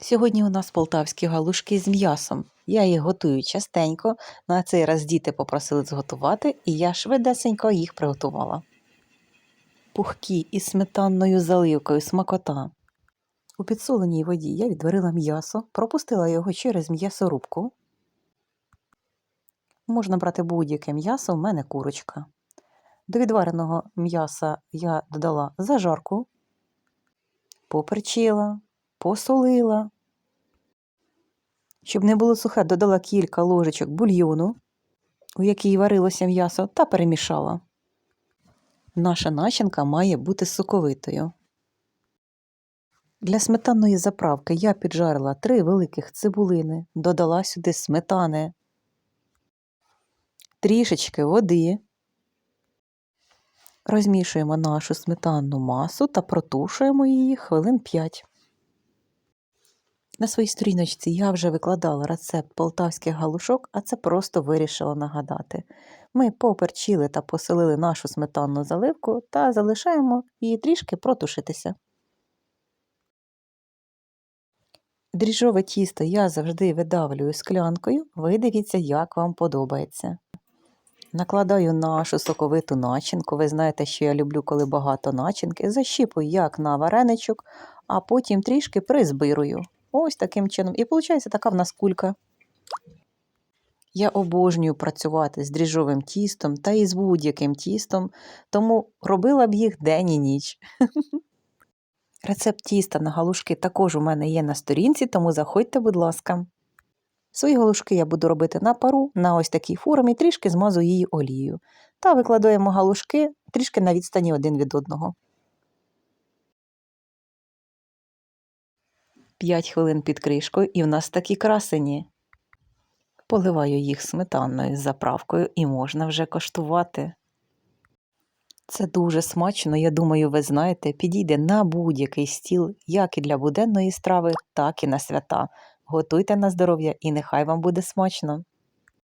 Сьогодні у нас полтавські галушки з м'ясом. Я їх готую частенько. На цей раз діти попросили зготувати, і я швидесенько їх приготувала. Пухкі із сметанною заливкою смакота. У підсоленій воді я відварила м'ясо, пропустила його через м'ясорубку. Можна брати будь-яке м'ясо, в мене курочка. До відвареного м'яса я додала зажарку, поперчила, посолила. Щоб не було сухе, додала кілька ложечок бульйону, у якій варилося м'ясо, та перемішала. Наша начинка має бути соковитою. Для сметанної заправки я піджарила три великих цибулини, додала сюди сметани, трішечки води. Розмішуємо нашу сметанну масу та протушуємо її хвилин 5. На своїй сторіночці я вже викладала рецепт полтавських галушок, а це просто вирішила нагадати. Ми поперчили та поселили нашу сметанну заливку та залишаємо її трішки протушитися. Дріжджове тісто я завжди видавлюю склянкою, ви дивіться, як вам подобається. Накладаю нашу соковиту начинку. Ви знаєте, що я люблю, коли багато начинки. Защіпую як на вареничок, а потім трішки призбирую. Ось таким чином. І виходить така в нас кулька. Я обожнюю працювати з дріжджовим тістом та і з будь-яким тістом, тому робила б їх день і ніч. Рецепт тіста на галушки також у мене є на сторінці, тому заходьте, будь ласка. Свої галушки я буду робити на пару, на ось такій формі, трішки змазу її олією. Та викладаємо галушки трішки на відстані один від одного. 5 хвилин під кришкою, і в нас такі красені. Поливаю їх сметанною з заправкою і можна вже коштувати. Це дуже смачно, я думаю, ви знаєте, підійде на будь-який стіл, як і для буденної страви, так і на свята. Готуйте на здоров'я і нехай вам буде смачно!